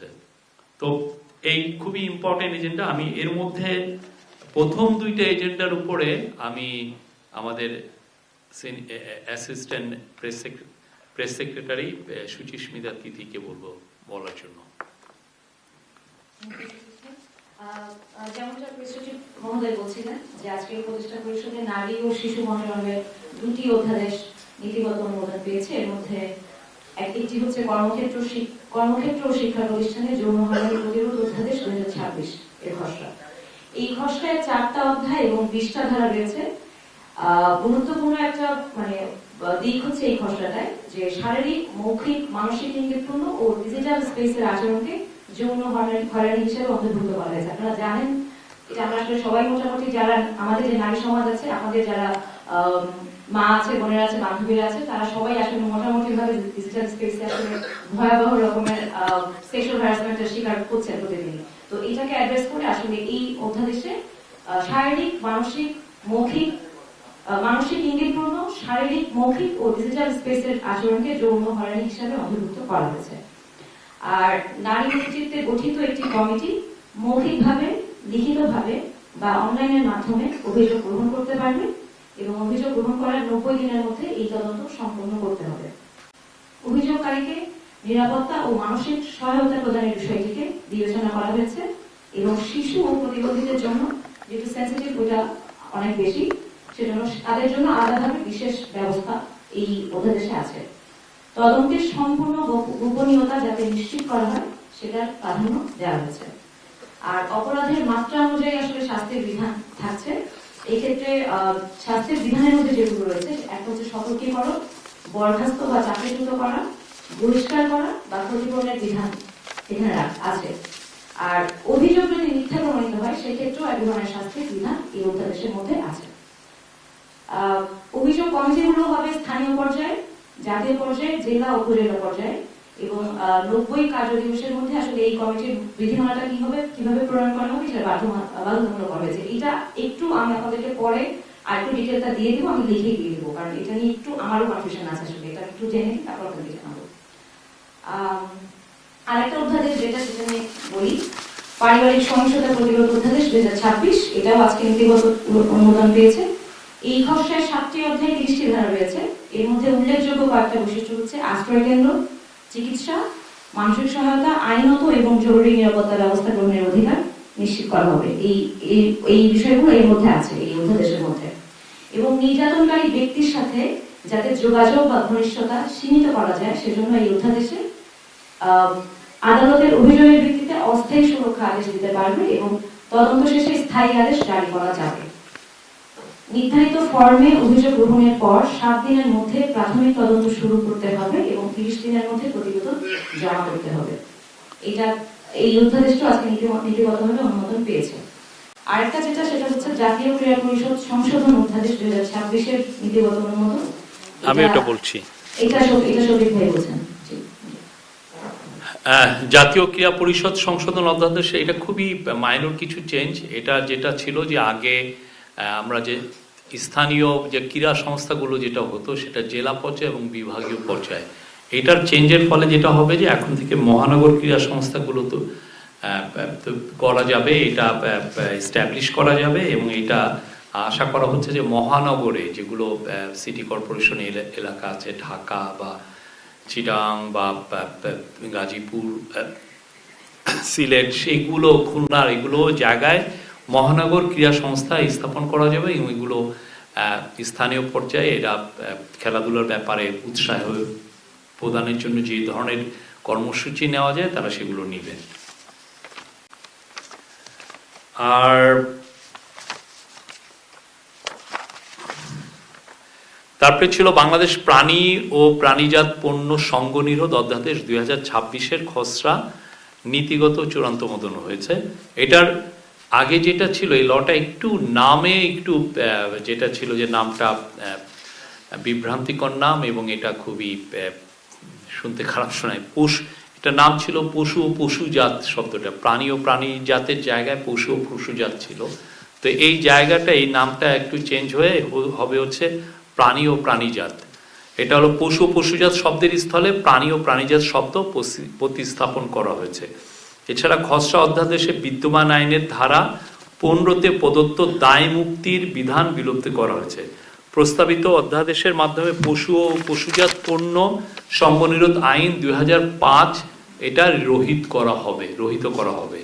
হয়েছে। তো এই খুবই ইম্পর্টেন্ট এজেন্ডা আমি এর মধ্যে প্রথম দুইটা এজেন্ডার উপরে আমি আমাদের assistant press press secretary Suchismita তিথিকে বলব বলার জন্য। যেমনটা মহোদয় বলছিলেন যে আজকে প্রতিষ্ঠান পরিষদে নারী ও শিশু মন্ত্রণালয়ের দুটি অধ্যাদেশ নীতিগত অনুমোদন পেয়েছে। এর মধ্যে একটি হচ্ছে কর্মক্ষেত্র কর্মক্ষেত্র শিক্ষা প্রতিষ্ঠানে যৌন হয়রানি প্রতিরোধ অধ্যাদেশ দুই হাজার ছাব্বিশ এর খসড়া। এই খসড়ায় চারটা অধ্যায় এবং বিশটা ধারা রয়েছে। গুরুত্বপূর্ণ একটা মানে দিক হচ্ছে এই খসড়াটায় যে শারীরিক, মৌখিক, মানসিক ইঙ্গিতপূর্ণ ও ডিজিটাল স্পেসের আচরণকে যৌন হয়রানি হিসেবে অন্তর্ভুক্ত করা হয়েছে। আপনারা জানেন, এটা আমরা আসলে সবাই মোটামুটি যারা, আমাদের যে নারী সমাজ আছে আমাদের যারা মা আছে, বোনেরা আছে, বান্ধবীরা আছে, তারা সবাই আসলে মোটামুটি ভাবে ডিজিটাল স্পেসে আসলে ভয়াবহ রকমের সেক্সুয়াল হ্যারাসমেন্টের শিকার হচ্ছেন প্রতিদিন তো এটাকে অ্যাড্রেস করে আসলে এই অধ্যাদেশে শারীরিক, মানসিক, মৌখিক মানসিক ইঙ্গিতপূর্ণ, শারীরিক, মৌখিক ও ডিজিটাল স্পেসের আচরণকে যৌন হয়রানি হিসাবে অন্তর্ভুক্ত করা হয়েছে। আর নারী নেতৃত্বে গঠিত একটি কমিটি মৌখিকভাবে, লিখিতভাবে বা অনলাইনের মাধ্যমে অভিযোগ গ্রহণ করতে পারবে। এবং অভিযোগ গ্রহণ করার নব্বই দিনের মধ্যে এই তদন্ত সম্পন্ন করতে হবে। অভিযোগকারীকে নিরাপত্তা ও মানসিক সহায়তা প্রদানের বিষয়টিকে বিবেচনা করা হয়েছে এবং শিশু ও প্রতিবন্ধীদের জন্য যেহেতু সেন্সিটিভ ওটা অনেক বেশি সেজন্য তাদের জন্য আলাদাভাবে বিশেষ ব্যবস্থা এই অধ্যাদেশে আছে। তদন্তের সম্পূর্ণ গোপনীয়তা যাতে নিশ্চিত করা হয়, সেটার প্রাধান্য দেওয়া হয়েছে। আর অপরাধের মাত্রা অনুযায়ী আসলে শাস্তির বিধান থাকছে। এই ক্ষেত্রে শাস্তির বিধানের মধ্যে যেগুলো রয়েছে একটা হচ্ছে সতর্কীকরণ, বরখাস্ত বা চাকরিচ্যুত করা, বহিষ্কার করা বা ক্ষতিপূরণের বিধান এখানে আছে। আর অভিযোগ যদি মিথ্যা প্রমাণিত হয়, সেক্ষেত্রেও এক ধরনের শাস্তির বিধান এই অধ্যাদেশের মধ্যে আছে। অভিযোগ কমিটিগুলো হবে স্থানীয় পর্যায়ে, জাতীয় পর্যায়ে, জেলা উপজেলা পর্যায়ে। এবং নব্বই কার্য দিবসের মধ্যে আসলে এই কমিটির বিধিমালাটা কি হবে কীভাবে প্রণয়ন করা হবে সেটা বাধ্যতামূলক করা হয়েছে। এটা একটু আমি আপনাদেরকে পরে আর একটু ডিটেলটা দিয়ে দিব আমি লিখে দিয়ে দিব কারণ এটা নিয়ে একটু আমারও কনফিউশন আছে আসলে। এটা একটু জেনে নিই, তারপর আপনাদেরকে জানাব। আম, আরেকটা অধ্যাদেশ যেটা সেটা বলি পারিবারিক সহিংসতা প্রতিরোধ অধ্যাদেশ দুই হাজার ছাব্বিশ এটাও আজকে নীতিগত অনুমোদন পেয়েছে। এই খসড়ায় সাতটি অধ্যায় তিরিশটি ধারা রয়েছে। এর মধ্যে উল্লেখযোগ্য কয়েকটা বৈশিষ্ট্য হচ্ছে আশ্রয় কেন্দ্র চিকিৎসা, মানসিক সহায়তা, আইনত এবং জরুরি নিরাপত্তা ব্যবস্থা গ্রহণের অধিকার নিশ্চিত করা হবে। এই, এই- বিষয়গুলো এর মধ্যে আছে, এই অধ্যাদেশের মধ্যে। এবং নির্যাতনকারী ব্যক্তির সাথে যাতে যোগাযোগ বা ঘনিষ্ঠতা সীমিত করা যায়, সেজন্য এই অধ্যাদেশে আদালতের অভিযোগের ভিত্তিতে অস্থায়ী সুরক্ষা আদেশ দিতে পারবে এবং তদন্ত শেষে স্থায়ী আদেশ জারি করা যাবে। নির্ধারিত ফর্মে অভিযোগ গ্রহণের পর সাত দিনের মধ্যে প্রাথমিক তদন্ত শুরু করতে হবে এবং তিরিশ দিনের মধ্যে প্রতিবেদন জমা করতে হবে। এটা এই অধ্যাদেশটা আজকে নীতিগতভাবে অনুমোদন পেয়েছে। আরেকটা যেটা সেটা হচ্ছে জাতীয় ক্রীড়া পরিষদ সংশোধন অধ্যাদেশ দুই হাজার ছাব্বিশের নীতিগত অনুমোদন। আমি এটা- এটা বলছি। এটা এটা সবিক ভাই বলছেন। আহ, জাতীয় ক্রীড়া পরিষদ সংশোধন অধ্যাদেশ এটা খুবই মাইনর কিছু চেঞ্জ এটা যেটা ছিল যে আগে আমরা যে স্থানীয় যে ক্রীড়া সংস্থাগুলো যেটা হতো, সেটা জেলা পর্যায়ে এবং বিভাগীয় পর্যায়ে। এটার চেঞ্জের ফলে যেটা হবে যে এখন থেকে মহানগর ক্রীড়া সংস্থাগুলো তো করা যাবে, এটা স্ট্যাবলিশ করা যাবে এবং এটা আশা করা হচ্ছে যে মহানগরে যেগুলো সিটি কর্পোরেশন এলাকা আছে, ঢাকা বা চিটাং বা গাজীপুর সিলেট, সেগুলো, খুলনার এগুলো জায়গায় মহানগর ক্রীড়া সংস্থা স্থাপন করা যাবে এবং এগুলো স্থানীয় পর্যায়ে এরা খেলাধুলার ব্যাপারে উৎসাহ প্রদানের জন্য যে ধরনের কর্মসূচি নেওয়া যায় তারা সেগুলো নেবে। আর তারপরে ছিল বাংলাদেশ প্রাণী ও প্রাণীজাত পণ্য সঙ্গ নিরোধ অধ্যাদেশ দুই হাজার ছাব্বিশের খসড়া নীতিগত চূড়ান্ত মতন হয়েছে। এটার আগে যেটা ছিল, এই লটা একটু নামে একটু যেটা ছিল যে নামটা বিভ্রান্তিকর নাম এবং এটা খুবই শুনতে খারাপ শোনায়। পশু, এটা নাম ছিল পশু ও পশুজাত শব্দটা। প্রাণী ও প্রাণী জাতের জায়গায় পশু ও পশুজাত ছিল। তো এই জায়গাটা, এই নামটা একটু চেঞ্জ হয়ে হবে হচ্ছে প্রাণী ও প্রাণীজাত। এটা হলো পশু পশুজাত শব্দের স্থলে প্রাণী ও প্রাণীজাত শব্দ প্রতিস্থাপন করা হয়েছে। এছাড়া খসড়া অধ্যাদেশে বিদ্যমান আইনের ধারা পনেরোতে প্রদত্ত দায় মুক্তির বিধান বিলুপ্ত করা হয়েছে। প্রস্তাবিত অধ্যাদেশের মাধ্যমে পশু ও পশুজাত পণ্য সম্বনিরোধ আইন দুই হাজার পাঁচ এটা রহিত করা হবে, রহিত করা হবে।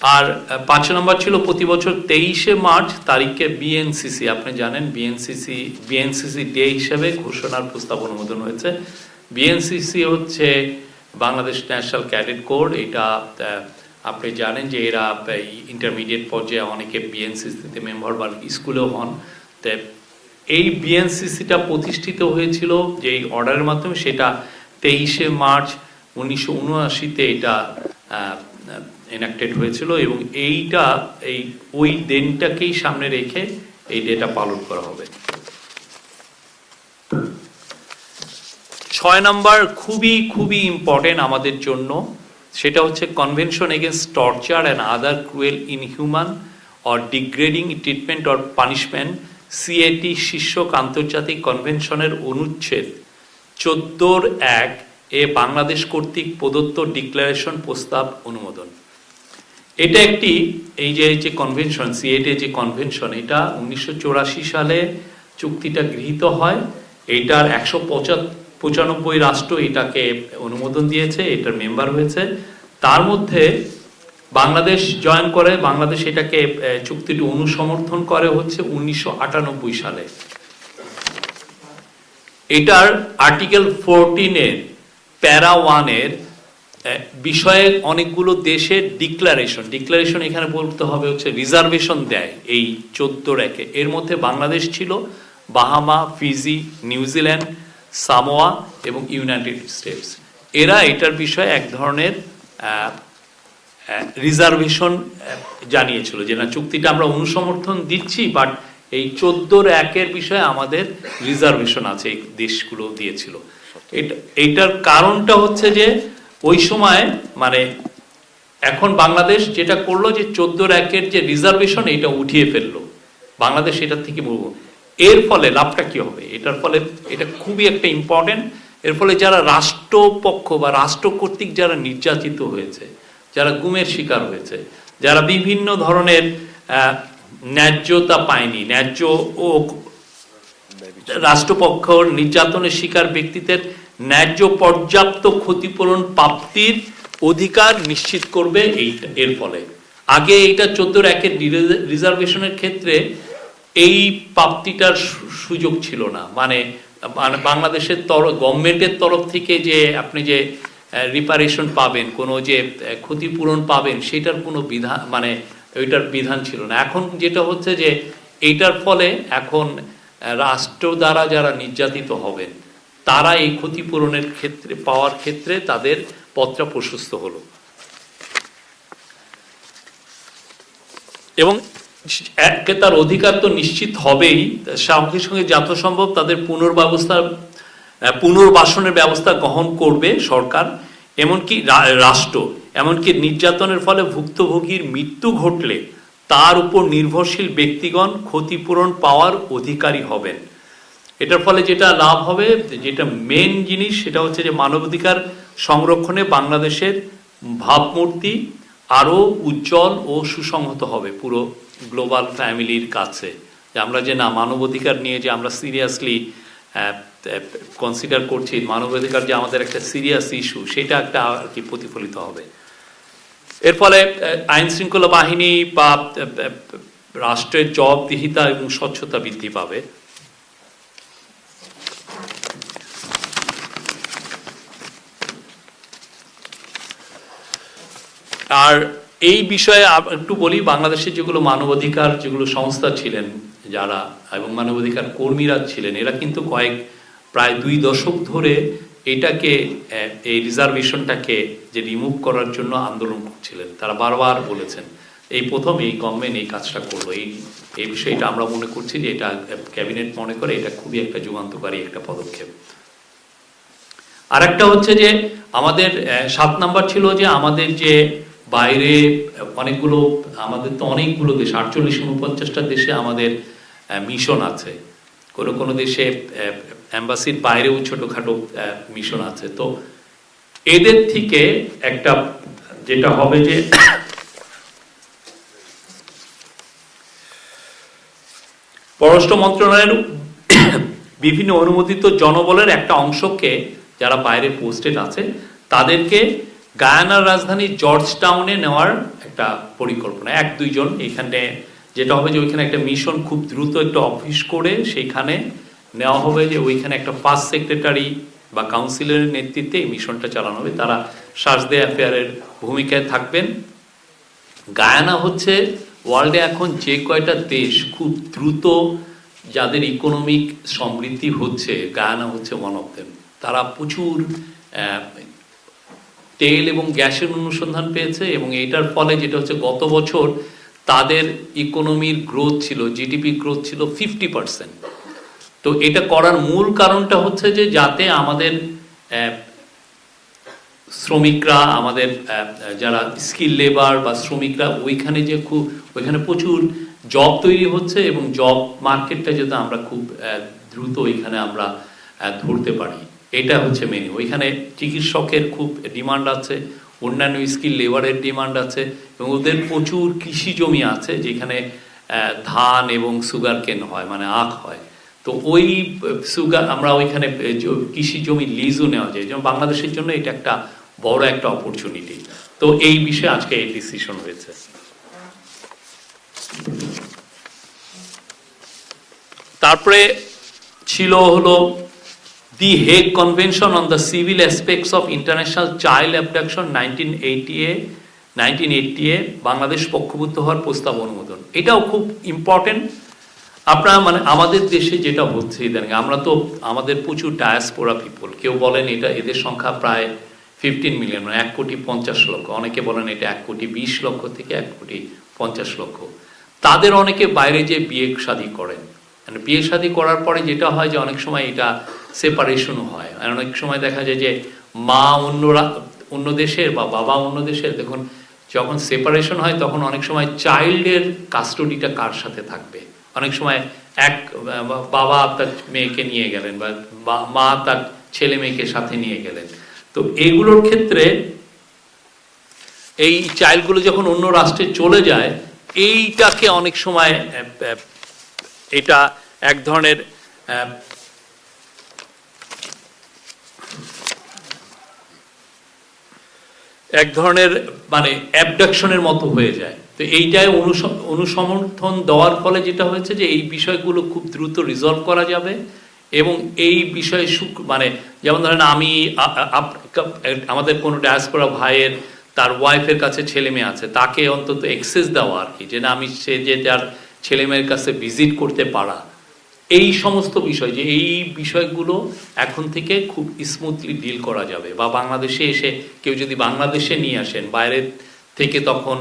আর পাঁচ নম্বর ছিল প্রতি বছর তেইশে মার্চ তারিখে বিএনসিসি, আপনি জানেন বিএনসিসি বিএনসিসি ডে হিসেবে ঘোষণার প্রস্তাব অনুমোদন হয়েছে। বিএনসিসি হচ্ছে বাংলাদেশ ন্যাশনাল ক্যাডেট কোড, এটা আপনি জানেন যে এরা ইন্টারমিডিয়েট পর্যায়ে অনেকে বিএনসিসিতে মেম্বার বা স্কুলেও হন। তো এই বিএনসিসিটা প্রতিষ্ঠিত হয়েছিল যে এই অর্ডারের মাধ্যমে, সেটা তেইশে মার্চ উনিশশো উনআশিতে এটা এনাক্টেড হয়েছিল এবং এইটা, এই, ওই দিনটাকেই সামনে রেখে এই ডেটা পালন করা হবে। ছয় নাম্বার খুবই খুবই ইম্পর্টেন্ট আমাদের জন্য। সেটা হচ্ছে convention against torture and other cruel inhuman or degrading treatment or punishment CAT শীর্ষক আন্তর্জাতিক কনভেনশনের অনুচ্ছেদ চোদ্দোর এক এ বাংলাদেশ কর্তৃক প্রদত্ত ডিক্লারেশন প্রস্তাব অনুমোদন। এটা একটি, এই যে যে কনভেনশন সিএটি যে কনভেনশন এটা উনিশশো চুরাশি সালে চুক্তিটা গৃহীত হয়। এইটার একশো পঁচানব্বই রাষ্ট্র এটাকে অনুমোদন দিয়েছে, এটার মেম্বার হয়েছে। তার মধ্যে বাংলাদেশ জয়েন করে, বাংলাদেশ এটাকে চুক্তিটি অনুসমর্থন করে হচ্ছে উনিশশো আটানব্বই সালে। এটার আর্টিকেল ফোরটিনের প্যারা ওয়ানের বিষয়ে অনেকগুলো দেশের ডিক্লারেশন ডিক্লারেশন এখানে বলতে হবে হচ্ছে রিজার্ভেশন দেয় এই চোদ্দ রেখে এর মধ্যে বাংলাদেশ ছিল, বাহামা, ফিজি নিউজিল্যান্ড সামোয়া এবং ইউনাইটেড স্টেটস। এরা এটার বিষয়ে এক ধরনের রিজার্ভেশন জানিয়েছিল যে না, চুক্তিটা আমরা অনুসমর্থন দিচ্ছি, বাট এই চোদ্দোর একের বিষয়ে আমাদের রিজার্ভেশন আছে, এই দেশগুলো দিয়েছিল। এইটার কারণটা হচ্ছে যে ওই সময় মানে এখন বাংলাদেশ যেটা করল যে চোদ্দোর একের যে রিজার্ভেশন, এটা উঠিয়ে ফেলল। বাংলাদেশ এটার থেকে এর ফলে লাভটা কি হবে? এটার ফলে এটা খুবই একটা ইম্পর্টেন্ট এর ফলে যারা রাষ্ট্রপক্ষ বা রাষ্ট্র কর্তৃক যারা নির্যাতিত হয়েছে, যারা গুমের শিকার হয়েছে, যারা বিভিন্ন ধরনের ন্যায্যতা পায়নি, ন্যায্য ও রাষ্ট্রপক্ষ নির্যাতনের শিকার ব্যক্তিদের ন্যায্য পর্যাপ্ত ক্ষতিপূরণ প্রাপ্তির অধিকার নিশ্চিত করবে এই এর ফলে। আগে এইটা চোদ্দোর একের রিজার্ভেশনের ক্ষেত্রে এই প্রাপ্তিটার সুযোগ ছিল না। মানে বাংলাদেশের তরফ গভর্নমেন্টের তরফ থেকে যে আপনি যে রিপারেশন পাবেন, কোনো যে ক্ষতিপূরণ পাবেন, সেটার কোনো বিধান মানে ওইটার বিধান ছিল না। এখন যেটা হচ্ছে যে, এইটার ফলে এখন রাষ্ট্র দ্বারা যারা নির্যাতিত হবেন, তারা এই ক্ষতিপূরণের ক্ষেত্রে, পাওয়ার ক্ষেত্রে তাদের পত্রা প্রশস্ত হলো। এবং একে তার অধিকার তো নিশ্চিত হবেই। সঙ্গে সঙ্গে যথাসম্ভব তাদের পুনর্ব্যবস্থা পুনর্বাসনের ব্যবস্থা গ্রহণ করবে সরকার। এমনকি রাষ্ট্র, এমনকি নির্যাতনের ফলে ভুক্তভোগীর মৃত্যু ঘটলে তার উপর নির্ভরশীল ব্যক্তিগণ ক্ষতিপূরণ পাওয়ার অধিকারী হবেন। এটার ফলে যেটা লাভ হবে, যেটা মেন জিনিস, সেটা হচ্ছে যে মানবাধিকার সংরক্ষণে বাংলাদেশের ভাবমূর্তি আরও উজ্জ্বল ও সুসংহত হবে পুরো গ্লোবাল ফ্যামিলির কাছে, যে আমরা যে না, মানবাধিকার নিয়ে যে আমরা সিরিয়াসলি কনসিডার করছি, মানবাধিকার যে আমাদের একটা সিরিয়াস ইস্যু সেটা একটা আর কি প্রতিফলিত হবে। এর ফলে আইন শৃঙ্খলা বাহিনী বা রাষ্ট্রের জবাবদিহিতা এবং স্বচ্ছতা বৃদ্ধি পাবে। আর এই বিষয়ে একটু বলি, বাংলাদেশের যেগুলো মানবাধিকার যেগুলো সংস্থা ছিলেন যারা এবং মানবাধিকার কর্মীরা ছিলেন, এরা কিন্তু কয়েক, প্রায় দুই দশক ধরে এটাকে এই রিজার্ভেশনটাকে যে রিমুভ করার জন্য আন্দোলন করছিলেন। তারা বারবার বলেছেন, এই প্রথম এই গভর্নমেন্ট এই কাজটা করল। এই এই বিষয়টা আমরা মনে করছি যে এটা ক্যাবিনেট মনে করে এটা খুবই একটা যুগান্তকারী একটা পদক্ষেপ। আরেকটা হচ্ছে যে আমাদের সাত নাম্বার ছিল যে আমাদের যে বাইরে অনেকগুলো, আমাদের তো অনেকগুলো দেশ, আটচল্লিশ উনপঞ্চাশটা দেশে আমাদের মিশন আছে। কোনো কোনো দেশে অ্যাম্বাসির বাইরেও ছোটখাটো মিশন আছে। তো এদের থেকে একটা, যেটা হবে যে পররাষ্ট্র মন্ত্রণালয়ের বিভিন্ন অনুমোদিত জনবলের একটা অংশকে যারা বাইরে পোস্টেড আছে, তাদেরকে গায়ানার রাজধানী জর্জ টাউনে নেওয়ার একটা পরিকল্পনা। এক, দুইজন এখানে যেটা হবে যে ওইখানে একটা মিশন খুব দ্রুত একটা অফিস করে সেইখানে নেওয়া হবে যে ওইখানে একটা ফার্স্ট সেক্রেটারি বা কাউন্সিলরের নেতৃত্বে এই মিশনটা চালানো হবে। তারা সার্সদে অ্যাফেয়ারের ভূমিকায় থাকবেন। গায়ানা হচ্ছে ওয়ার্ল্ডে এখন যে কয়টা দেশ খুব দ্রুত যাদের ইকোনমিক সমৃদ্ধি হচ্ছে, গায়ানা হচ্ছে ওয়ান অফ দেম তারা প্রচুর তেল এবং গ্যাসের অনুসন্ধান পেয়েছে এবং এটার ফলে যেটা হচ্ছে গত বছর তাদের ইকোনমির গ্রোথ ছিল জিডিপি গ্রোথ ছিল ফিফটি পার্সেন্ট তো এটা করার মূল কারণটা হচ্ছে যে যাতে আমাদের শ্রমিকরা, আমাদের যারা স্কিল লেবার বা শ্রমিকরা, ওইখানে যে খুব, ওইখানে প্রচুর জব তৈরি হচ্ছে এবং জব মার্কেটটা যাতে আমরা খুব দ্রুত ওইখানে আমরা ধরতে পারি। এটা হচ্ছে মেনু ওইখানে চিকিৎসকের খুব ডিমান্ড আছে, অন্যান্য স্কিল লেবারের ডিমান্ড আছে এবং ওদের প্রচুর কৃষি জমি আছে যেখানে ধান এবং সুগার কেন হয় মানে আখ হয়। তো ওই সুগার আমরা ওইখানে কৃষি জমি লিজও নেওয়া যায়। যেমন বাংলাদেশের জন্য এটা একটা বড় একটা অপরচুনিটি তো এই বিষয়ে আজকে এই ডিসিশন হয়েছে। তারপরে ছিল হলো civil aspects of international child abduction nineteen eighty A nineteen eighty এ বাংলাদেশ পক্ষভুক্ত হওয়ার প্রস্তাব অনুমোদন। এটাও খুব ইম্পর্টেন্ট আপনারা মানে আমাদের দেশে যেটা হচ্ছে ইদানিং, আমরা তো আমাদের প্রচুর ডায়াসপোরা পিপল কেউ বলেন এটা এদের সংখ্যা প্রায় ফিফটিন মিলিয়ন মানে এক কোটি পঞ্চাশ লক্ষ। অনেকে বলেন এটা এক কোটি বিশ লক্ষ থেকে এক কোটি পঞ্চাশ লক্ষ। তাদের অনেকে বাইরে যে বিয়ে শাদী করেন। মানে বিয়ে শাদী করার পরে যেটা হয় যে অনেক সময় এটা সেপারেশনও হয়। আর অনেক সময় দেখা যায় যে মা অন্যরা, অন্য দেশের বা বাবা অন্য দেশের, দেখুন, যখন সেপারেশন হয়, তখন অনেক সময় চাইল্ডের কাস্টডিটা কার সাথে থাকবে? অনেক সময় এক, বাবা তার মেয়েকে নিয়ে গেলেন বা মা তার ছেলে মেয়েকে সাথে নিয়ে গেলেন। তো এইগুলোর ক্ষেত্রে এই চাইল্ডগুলো যখন অন্য রাষ্ট্রে চলে যায়, এইটাকে অনেক সময় এটা এক ধরনের এক ধরনের মানে অ্যাবডাকশনের মতো হয়ে যায়। তো অনুস- অনুসমর্থন দেওয়ার ফলে যেটা হয়েছে যে, এই বিষয়গুলো খুব দ্রুত রিজলভ করা যাবে এবং এই বিষয়ে মানে যেমন ধরেন আমি আমাদের কোনো ডায়াসপোরা ভাইয়ের, তার ওয়াইফের কাছে ছেলে মেয়ে আছে, তাকে অন্তত এক্সেস দেওয়া আর কি, যে না আমি সে যে তার ছেলে মেয়ের কাছে ভিজিট করতে পারা। এই সমস্ত বিষয়, যে এই বিষয়গুলো এখন থেকে খুব স্মুথলি ডিল করা যাবে বা বাংলাদেশে এসে কেউ যদি বাংলাদেশে নিয়ে আসেন, বাইরে থেকে তখন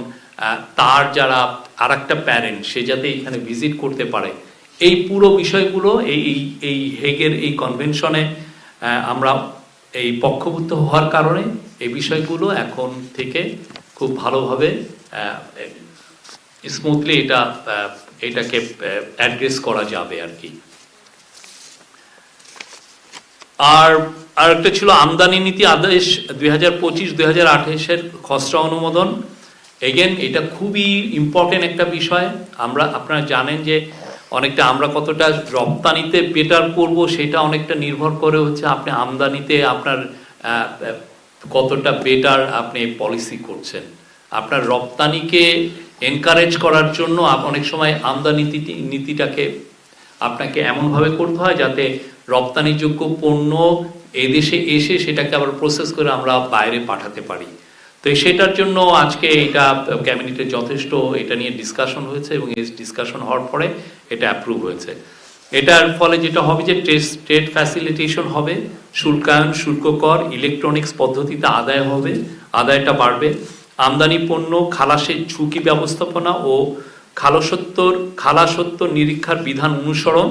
তার যারা আর একটা প্যারেন্ট সে যাতে এখানে ভিজিট করতে পারে। এই পুরো বিষয়গুলো, এই, এই- হেগের এই কনভেনশনে আমরা এই পক্ষভুক্ত হওয়ার কারণে এই বিষয়গুলো এখন থেকে খুব ভালোভাবে স্মুথলি এটা এটাকে অ্যাড্রেস করা যাবে আর কি। আর আর একটা ছিল আমদানি নীতি আদেশ দুই হাজার পঁচিশ, দুই হাজার আঠাশের খসড়া অনুমোদন। এগেন এটা খুবই ইম্পর্টেন্ট একটা বিষয়। আমরা, আপনারা জানেন যে অনেকটা আমরা কতটা রপ্তানিতে বেটার করব, সেটা অনেকটা নির্ভর করে হচ্ছে আপনি আমদানিতে আপনার কতটা বেটার আপনি পলিসি করছেন। আপনার রপ্তানিকে এনকারেজ করার জন্য অনেক সময় আমদানি নীতিটাকে আপনাকে এমনভাবে করতে হয় যাতে রপ্তানিযোগ্য পণ্য এদেশে এসে সেটাকে আবার প্রসেস করে আমরা বাইরে পাঠাতে পারি। তো সেটার জন্য আজকে এটা ক্যাবিনেটে যথেষ্ট এটা নিয়ে ডিসকাশন হয়েছে এবং এই ডিসকাশন হওয়ার পরে এটা অ্যাপ্রুভ হয়েছে। এটার ফলে যেটা হবে যে ট্রেড ফ্যাসিলিটেশন হবে, শুল্কায়ন শুল্ক কর ইলেকট্রনিক্স পদ্ধতিতে আদায় হবে, আদায়টা বাড়বে। আমদানি পণ্য, খালাসের ঝুঁকি ব্যবস্থাপনা ও খালসত্তর খালাসত্তর নিরীক্ষার বিধান অনুসরণ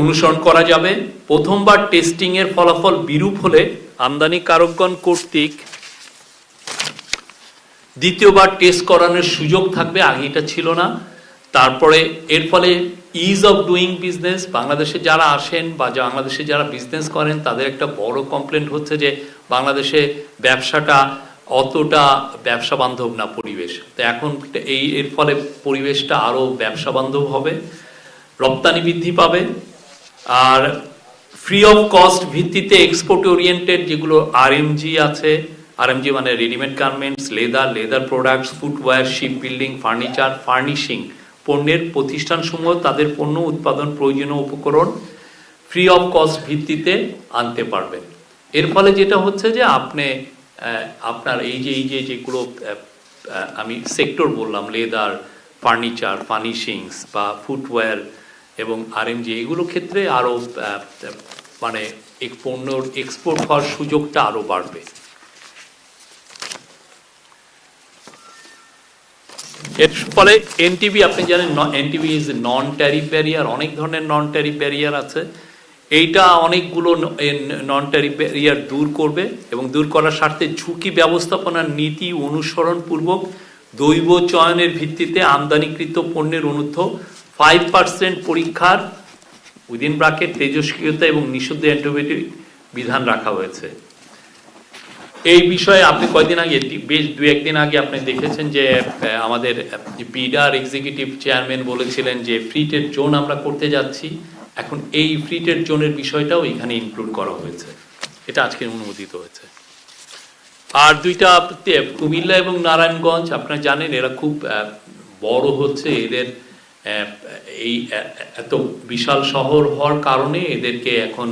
অনুসরণ করা যাবে। প্রথমবার টেস্টিং এর ফলাফল বিরূপ হলে আমদানি কারকগণ কর্তৃক দ্বিতীয়বার টেস্ট করানোর সুযোগ থাকবে, আগে এটা ছিল না। তারপরে এর ফলে ইজ অফ ডুইং বিজনেস বাংলাদেশে যারা আসেন বা বাংলাদেশে যারা বিজনেস করেন, তাদের একটা বড় কমপ্লেন হচ্ছে যে বাংলাদেশে ব্যবসাটা অতটা ব্যবসা বান্ধব না পরিবেশ। তো এখন এই, এর ফলে পরিবেশটা আরও ব্যবসা বান্ধব হবে, রপ্তানি বৃদ্ধি পাবে, আর ফ্রি অফ কস্ট ভিত্তিতে এক্সপোর্ট ওরিয়েন্টেড যেগুলো আরএমজি আছে আরএমজি মানে readymade garments leather leather products footwear ship building furniture furnishing পণ্যের প্রতিষ্ঠানসমূহ তাদের পণ্য উৎপাদন প্রয়োজনীয় উপকরণ ফ্রি অফ কস্ট ভিত্তিতে আনতে পারবেন। এর ফলে যেটা হচ্ছে যে আপনি আপনার এই যে এই যে, যেগুলো আমি সেক্টর বললাম লেদার ফার্নিচার ফার্নিশিংস বা ফুটওয়্যার এবং আর আরএমজি এগুলো ক্ষেত্রে আরও মানে পণ্যর এক্সপোর্ট হওয়ার সুযোগটা আরও বাড়বে। এর ফলে এনটিভি আপনি জানেন NTV is non tariff barrier অনেক ধরনের নন ট্যারিফ ব্যারিয়ার আছে। এইটা অনেকগুলো নন ট্যারিফ ব্যারিয়ার দূর করবে এবং দূর করার স্বার্থে ঝুঁকি ব্যবস্থাপনার নীতি অনুসরণপূর্বক দৈব চয়নের ভিত্তিতে আমদানিকৃত পণ্যের অনুদ্ধ ফাইভ পার্সেন্ট পরীক্ষার, উইদিন ব্রাকেট তেজস্ক্রিয়তা এবং নিষিদ্ধ অ্যান্টিবায়োটিক বিধান রাখা হয়েছে। এই বিষয়ে আপনি কয়দিন আগে বেশ দু একদিন আগে আপনি দেখেছেন যে আমাদের বিডার এক্সিকিউটিভ চেয়ারম্যান বলেছিলেন যে ফ্রি ট্রেড জোন আমরা করতে যাচ্ছি। এখন এই ফ্রি ট্রেড জোনের বিষয়টাও এখানে ইনক্লুড করা হয়েছে। এটা আজকে অনুমোদিত হয়েছে। আর দুইটা কুমিল্লা এবং নারায়ণগঞ্জ, আপনারা জানেন, এরা খুব বড় হচ্ছে। এদের এই এত বিশাল শহর হওয়ার কারণে এদেরকে এখন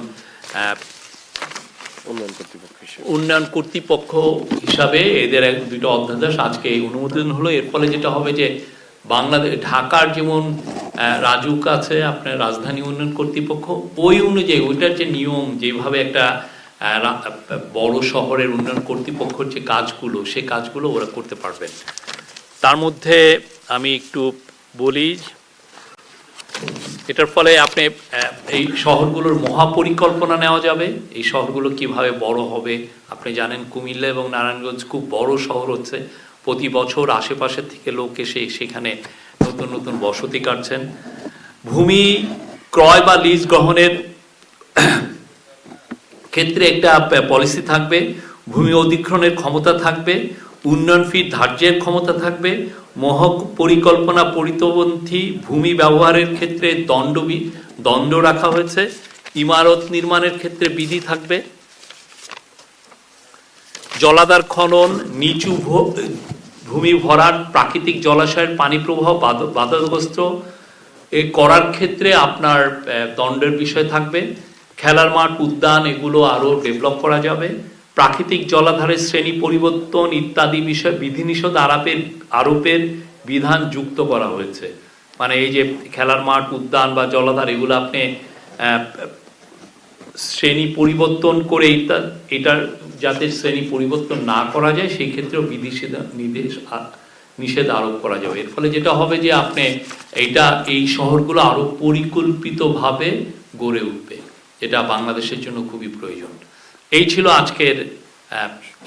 উন্নয়ন কর্তৃপক্ষ উন্নয়ন কর্তৃপক্ষ হিসাবে এদের এক দুটো অধ্যাদেশ আজকে অনুমোদন হলো। এর ফলে যেটা হবে যে বাংলাদেশ, ঢাকার যেমন রাজুক আছে আপনার রাজধানী উন্নয়ন কর্তৃপক্ষ, ওই অনুযায়ী ওইটার যে নিয়ম, যেভাবে একটা বড় শহরের উন্নয়ন কর্তৃপক্ষের যে কাজগুলো, সে কাজগুলো ওরা করতে পারবেন। তার মধ্যে আমি একটু বলি এটার ফলে আপনি এই শহরগুলোর মহাপরিকল্পনা নেওয়া যাবে। এই শহরগুলো কীভাবে বড় হবে? আপনি জানেন, কুমিল্লা এবং নারায়ণগঞ্জ খুব বড় শহর হচ্ছে। প্রতি বছর আশেপাশের থেকে লোক এসে সেখানে নতুন নতুন বসতি কাটছেন। ভূমি ক্রয় বা লিজ গ্রহণের ক্ষেত্রে একটা পলিসি থাকবে। ভূমি অধিগ্রহণের ক্ষমতা থাকবে। উন্নয়ন ফি ধার্যের ক্ষমতা থাকবে মহক পরিকল্পনা পরিতপন্থী ভূমি ব্যবহারের ক্ষেত্রে দণ্ডবি দণ্ড রাখা হয়েছে, ইমারত নির্মাণের ক্ষেত্রে বিধি থাকবে। জলাধার খনন, নিচু ভূমি ভরাট, প্রাকৃতিক জলাশয়ের পানি প্রবাহ, বাধা- বাধাগ্রস্ত, এ করার ক্ষেত্রে আপনার দণ্ডের বিষয় থাকবে। খেলার মাঠ, উদ্যান, এগুলো আরও ডেভেলপ করা যাবে। প্রাকৃতিক জলাধারের শ্রেণি পরিবর্তন ইত্যাদি বিষয়ে বিধিনিষেধ আরোপের আরোপের বিধান যুক্ত করা হয়েছে। মানে এই যে খেলার মাঠ, উদ্যান বা জলাধার, এগুলো আপনি শ্রেণি পরিবর্তন করে এটা এটার যাতে শ্রেণি পরিবর্তন না করা যায়, সেই ক্ষেত্রেও বিধিষেধ নির্দেশ নিষেধ আরোপ করা যাবে। এর ফলে যেটা হবে যে আপনি এইটা, এই শহরগুলো আরও পরিকল্পিতভাবে গড়ে উঠবে, যেটা বাংলাদেশের জন্য খুবই প্রয়োজন। এই ছিল আজকের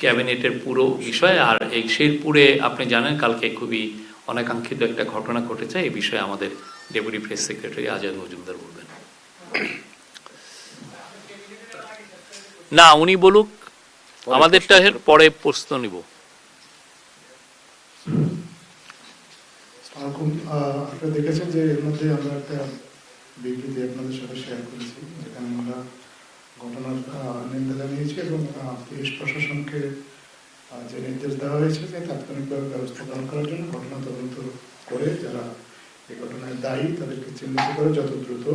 ক্যাবিনেটের পুরো বিষয়। আর এই শেরপুরে আপনি জানেন কালকে খুবই অনাকাঙ্ক্ষিত একটা ঘটনা ঘটেছে। এই বিষয়ে আমাদের deputy press secretary Azad Majumdar বলবেন। না উনি বলুক আমাদেরটা এর পরে প্রশ্ন নিব। আপনারা দেখেছেন যে এর মধ্যে আমরা একটা বিবৃতি আপনাদের সাথে শেয়ার করেছি যেখানে আমরা ঘটনার নিন্দা জানিয়েছি এবং পুলিশ প্রশাসনকে যে নির্দেশ দেওয়া হয়েছে যে তাৎক্ষণিকভাবে ব্যবস্থা গ্রহণ করার জন্য ঘটনা তদন্ত করে যারা এই ঘটনায় দায়ী তাদেরকে চিহ্নিত করে যত দ্রুত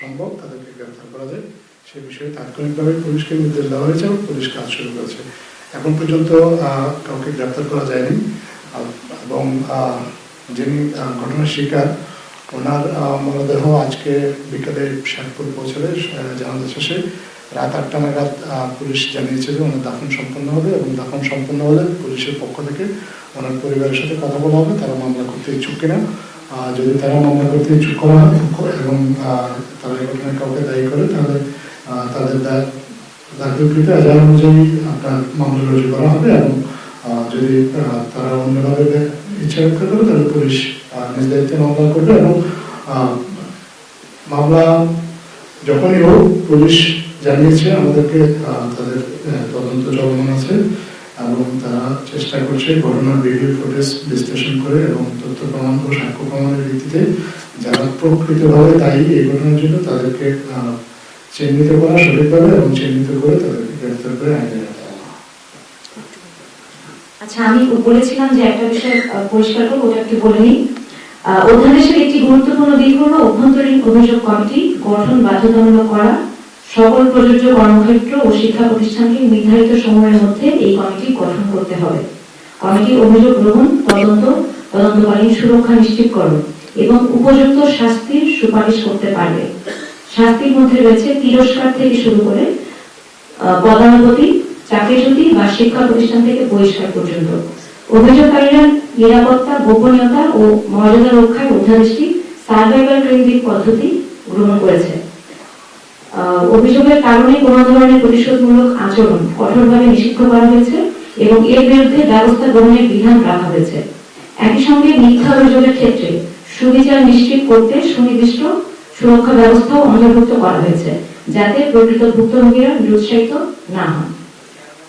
সম্ভব তাদেরকে গ্রেফতার করা যায়। সে বিষয়ে তাৎক্ষণিকভাবে পুলিশকে নির্দেশ দেওয়া হয়েছে এবং পুলিশ কাজ শুরু করেছে। এখন পর্যন্ত কাউকে গ্রেফতার করা যায়নি। এবং যিনি ঘটনার শিকার ওনার মরদেহ আজকে বিকেলে শেরপুর পৌঁছলে জানাজা শেষে রাত আটটা নাগাদ পুলিশ জানিয়েছে যে ওনার দাফন সম্পন্ন হবে এবং দাফন সম্পন্ন হলে পুলিশের পক্ষ থেকে ওনার পরিবারের সাথে কথা বলা হবে। তারা মামলা করতে ইচ্ছুক কিনা যদি তারা মামলা করতে ইচ্ছুক করা এবং তারা ঘটনায় কাউকে দায়ী করে, তাহলে তাদের দাখিলকৃত এজাহার অনুযায়ী আপনার মামলা রুজু করা হবে এবং যদি তারা অন্যভাবে ইচ্ছা ব্যক্ত করে তাহলে পুলিশ নিজ দায়িত্বে মামলা করবে এবং মামলা যখনই হোক, পুলিশ জানিয়েছে, আমাদেরকে তাদের তদন্ত চলমান আছে এবং তারা চেষ্টা করছে ঘটনার ভিডিও ফুটেজ বিশ্লেষণ করে এবং তথ্য প্রমাণ ও সাক্ষ্য প্রমাণের ভিত্তিতে যারা প্রকৃতভাবে দায়ী এই ঘটনার জন্য তাদেরকে চিহ্নিত করা সঠিকভাবে এবং চিহ্নিত করে তাদেরকে গ্রেফতার করে আইনে। আচ্ছা আমি বলেছিলাম যে একটা বিষয় পরিষ্কার করব, ওটা একটু বলে নিই। অধ্যাদেশের একটি গুরুত্বপূর্ণ দিক হলো অভ্যন্তরীণ অভিযোগ কমিটি গঠন বাধ্যতামূলক করা। সকল প্রযোজ্য কর্মক্ষেত্র ও শিক্ষা প্রতিষ্ঠানকে নির্ধারিত সময়ের মধ্যে এই কমিটি গঠন করতে হবে। কমিটি অভিযোগ গ্রহণ, তদন্ত, তদন্তকালীন সুরক্ষা নিশ্চিত নিশ্চিতকরণ এবং উপযুক্ত শাস্তির সুপারিশ করতে পারবে। শাস্তির মধ্যে রয়েছে তিরস্কার থেকে শুরু করে পদানুপতি চাকরিচ্যুতি বা শিক্ষা প্রতিষ্ঠান থেকে বহিষ্কার পর্যন্ত। অভিযোগকারীরা নিরাপত্তা, গোপনীয়তা ও মর্যাদা রক্ষায় অধ্যাদেশটি সার্ভাইভাল কেন্দ্রিক পদ্ধতি গ্রহণ করেছে। অভিযোগের কারণে কোন ধরনের প্রতিশোধমূলক আচরণ কঠোরভাবে নিষিদ্ধ করা হয়েছে এবং এর বিরুদ্ধে ব্যবস্থা গ্রহণের বিধান রাখা হয়েছে। একই সঙ্গে মিথ্যা অভিযোগের ক্ষেত্রে সুবিচার নিশ্চিত করতে সুনির্দিষ্ট সুরক্ষা ব্যবস্থাও অন্তর্ভুক্ত করা হয়েছে, যাতে প্রকৃত ভুক্তভোগীরা নিরুৎসাহিত না হন।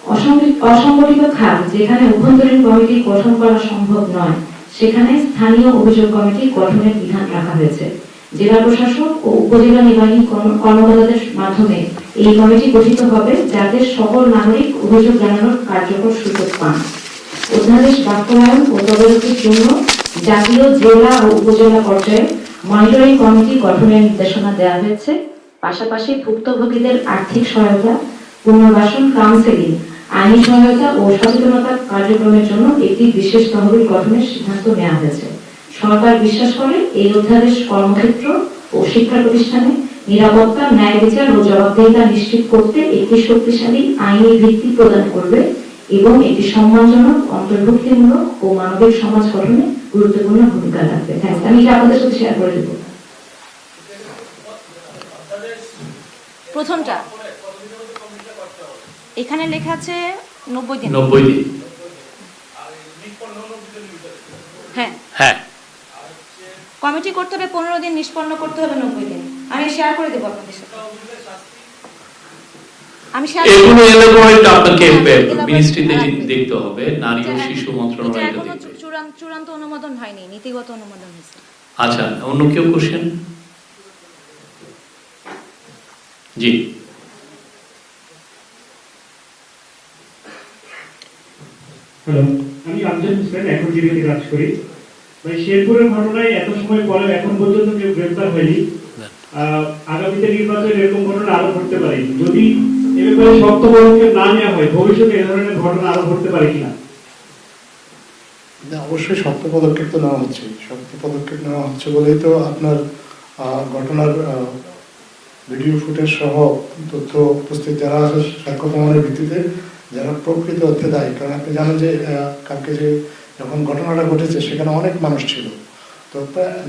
অসংগঠিত- খাত যেখানে অভ্যন্তরীণ কমিটি গঠন করা সম্ভব নয়, সেখানে স্থানীয় অভিযোগ কমিটি গঠনের বিধান রাখা হয়েছে। জেলা প্রশাসক ও উপজেলা নির্বাহী কর্মকর্তাদের মাধ্যমে এই কমিটি গঠিত হবে যাতে সকল নাগরিক অভিযোগ জানানোর কার্যকর সুযোগ পান। অধ্যাদেশ বাস্তবায়ন ও তদারকির জন্য জাতীয় জেলা ও উপজেলা পর্যায়ে মনিটরিং কমিটি গঠনের নির্দেশনা দেওয়া হয়েছে। পাশাপাশি ভুক্তভোগীদের আর্থিক সহায়তা পুনর্বাসন কাউন্সেলিং, আইনি সহায়তা ও সচেতনতা কার্যক্রমের জন্য একটি বিশেষ তহবিল গঠনের সিদ্ধান্ত নেওয়া হয়েছে। সরকার বিশ্বাস করে এই অধ্যাদেশ কর্মক্ষেত্র ও শিক্ষা প্রতিষ্ঠানে নিরাপত্তা, ন্যায় বিচার ও জবাবদিহিতা নিশ্চিত করতে একটি শক্তিশালী আইনি ভিত্তি প্রদান করবে এবং একটি সম্মানজনক, অন্তর্ভুক্তিমূলক ও মানবিক সমাজ গঠনে গুরুত্বপূর্ণ ভূমিকা রাখবে। থ্যাংকস আমি এটা আপনাদের সাথে শেয়ার করে দেবো? প্রথমটা এখানে লেখা আছে নব্বই দিন। নব্বই দিন। হ্যাঁ। হ্যাঁ। কমিটি করতে হবে পনেরো দিন নিষ্পন্ন করতে হবে নব্বই দিন। আমি শেয়ার করে দেবো আপনাদের সাথে। আমি শেয়ার এগুলো এলাবোরেট আপনাকে মিনিস্ট্রিতে হ্যাঁ। হবে নারী ও এটা- শিশু এটা এখনও চূড়ান্ত চূড়ান্ত অনুমোদন হয়নি নীতিগত অনুমোদন হয়েছে। আচ্ছা অন্য কেউ কোশ্চেন জি। হ্যালো আমি হোসেন এখন কাজ করি। ভাই, শেরপুরের ঘটনায় এত সময় পরে এখন পর্যন্ত কেউ গ্রেফতার হয়নি। আগামীতে এরকম ঘটনা আরও ঘটতে পারে। যদি এ ব্যাপারে শক্ত পদক্ষেপ না নেওয়া হয়, ভবিষ্যতে এ ধরনের ঘটনা আরও ঘটতে পারে কিনা? অবশ্যই শক্ত পদক্ষেপ তো নেওয়া হচ্ছে। শক্ত পদক্ষেপ নেওয়া হচ্ছে বলেই তো আপনার ঘটনার ভিডিও ফুটেজ সহ তথ্য উপস্থিত যারা আছে, সাক্ষ্য প্রমাণের ভিত্তিতে যারা প্রকৃত অর্থে দায়ী। কারণ আপনি জানেন যে কালকে যে যখন ঘটনাটা ঘটেছে, সেখানে অনেক মানুষ ছিল। তো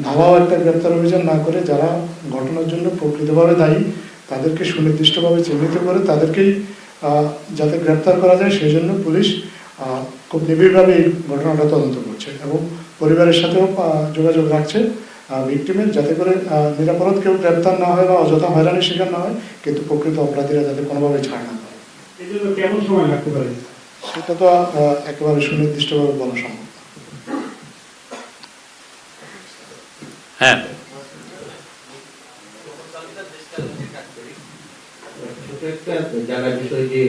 ধাওয়াও একটা গ্রেপ্তার অভিযান না করে যারা ঘটনার জন্য প্রকৃতভাবে দায়ী, তাদেরকে সুনির্দিষ্টভাবে চিহ্নিত করে তাদেরকেই যাতে গ্রেপ্তার করা যায় সেই জন্য পুলিশ খুব নিবিড়ভাবে এই ঘটনাটা তদন্ত করছে এবং পরিবারের সাথেও যোগাযোগ রাখছে। ভিক্টিমের যাতে করে নিরাপরাধ কেউ গ্রেপ্তার না হয় বা অযথা হয়রানির শিকার না হয়, কিন্তু প্রকৃত অপরাধীরা যাতে কোনোভাবে ছাড় না পায় কেমন সময় লাগতে পারে? সেটা তো একেবারে সুনির্দিষ্টভাবে বলা সম্ভব। হ্যাঁ। একটা জানার বিষয় যে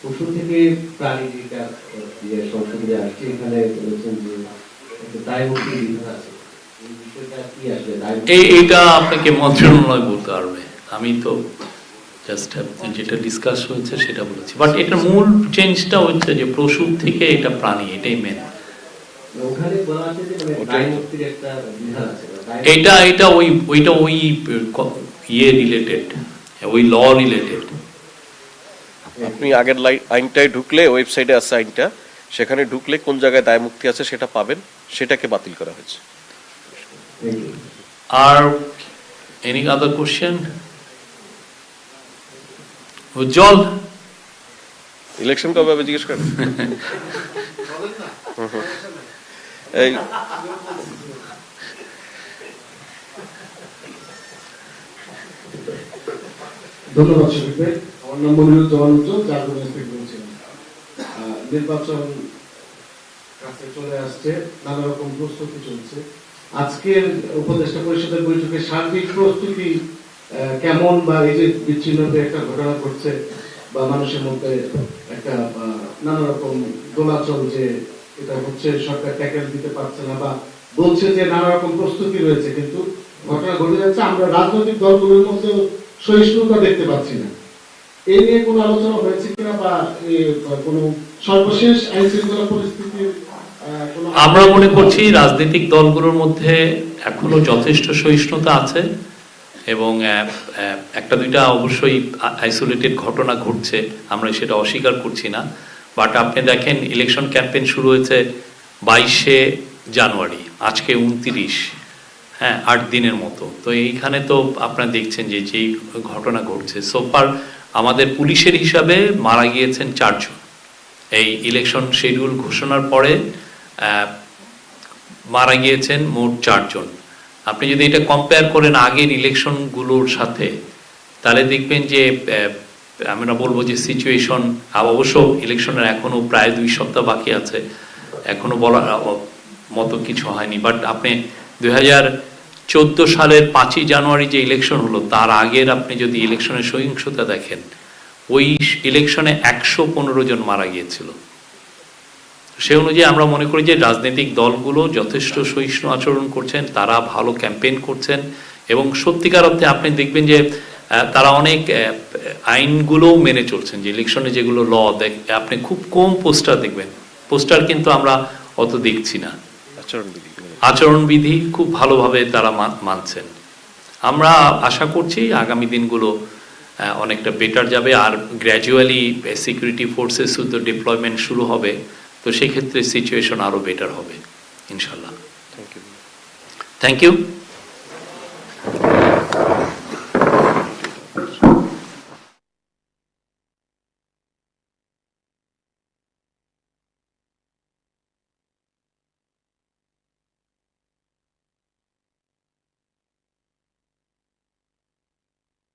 পশু থেকে প্রাণী যেটা যে সংসদে আসছে এখানে বলেছেন যে দায়মুক্তি বিধান আছে। বিষয়টা কি আসলে দায় এই এইটা আপনাকে মন্ত্রণালয় বলতে পারবে। আমি তো জাস্ট যেটা ডিসকাস হয়েছে সেটা বলেছি। বাট এটার মূল চেঞ্জটা হচ্ছে যে পশু থেকে এটা প্রাণী এটাই মেন ওখানে বলা আছে যে মানে ওটাই। দায়মুক্তির একটা বিধান আছে। দায়- এটা এটা ওই ওইটা ওই ইয়ে রিলেটেড ওই ল রিলেটেড আপনি আগের আইনটায় ঢুকলে ওয়েবসাইটে আছে আইনটা সেখানে ঢুকলে কোন জায়গায় দায় মুক্তি আছে সেটা পাবেন সেটাকে বাতিল করা হয়েছে। আর any other question Ujjwal. Election কবে হবে জিজ্ঞেস করেন। এই ধন্যবাদ শরীফ আমার নাম মনিরুজ্জামান উজ্জ্বল চারগঞ্জ থেকে বলছিলাম আহ, নির্বাচন কাছে চলে আসছে নানা রকম প্রস্তুতি চলছে। আজকের উপদেষ্টা পরিষদের বৈঠকে সার্বিক প্রস্তুতি কেমন বা এই যে বিচ্ছিন্নতা একটা ঘটনা ঘটছে বা মানুষের মধ্যে একটা নানা রকম দোলাচল যে এটা হচ্ছে সরকার ট্যাকেল দিতে পারছে না বা বলছে যে নানা রকম প্রস্তুতি রয়েছে কিন্তু ঘটনা ঘটে যাচ্ছে আমরা রাজনৈতিক দলগুলোর মধ্যে সহিষ্ণুতা দেখতে পাচ্ছি না। এই নিয়ে কোনো আলোচনা হয়েছে কিনা বা এ, কোনো সর্বশেষ আইন শৃঙ্খলা পরিস্থিতির আমরা মনে করছি রাজনৈতিক দলগুলোর মধ্যে এখনও যথেষ্ট সহিষ্ণুতা আছে। এবং একটা দুইটা অবশ্যই আইসোলেটেড ঘটনা ঘটছে, আমরা সেটা অস্বীকার করছি না। বাট আপনি দেখেন ইলেকশন ক্যাম্পেইন শুরু হয়েছে বাইশে জানুয়ারি, আজকে উনত্রিশ হ্যাঁ আট দিনের মতো। তো এইখানে তো আপনারা দেখছেন যে যেই ঘটনা ঘটছে। সোফার আমাদের পুলিশের হিসাবে মারা গিয়েছেন চারজন। এই ইলেকশন শিডিউল ঘোষণার পরে মারা গিয়েছেন মোট চারজন। আপনি যদি এটা কম্পেয়ার করেন আগের ইলেকশনগুলোর সাথে, তাহলে দেখবেন যে আমরা বলব যে সিচুয়েশন অবশ্য ইলেকশনের এখনও প্রায় দুই সপ্তাহ বাকি আছে। এখনও বলার মতো কিছু হয়নি। বাট আপনি দুই হাজার চোদ্দ সালের পাঁচই জানুয়ারি যে ইলেকশন হলো, তার আগের আপনি যদি ইলেকশনের সহিংসতা দেখেন, ওই ইলেকশনে একশো পনেরো জন মারা গিয়েছিল। সে অনুযায়ী আমরা মনে করি যে রাজনৈতিক দলগুলো যথেষ্ট সহিষ্ণু আচরণ করছেন তারা ভালো ক্যাম্পেইন করছেন এবং সত্যিকার অর্থে আপনি দেখবেন যে তারা অনেক আইনগুলোও মেনে চলছেন। যে ইলেকশনে যেগুলো ল দেখ আপনি খুব কম পোস্টার দেখবেন। পোস্টার কিন্তু আমরা অত দেখছি না। আচরণবিধি আচরণবিধি খুব ভালোভাবে তারা মান- মানছেন। আমরা আশা করছি আগামী দিনগুলো অনেকটা বেটার যাবে। আর গ্র্যাজুয়ালি সিকিউরিটি ফোর্সেস শুধু ডিপ্লয়মেন্ট শুরু হবে। তো সেক্ষেত্রে সিচুয়েশন আরও বেটার হবে ইনশাল্লাহ থ্যাংক ইউ থ্যাংক ইউ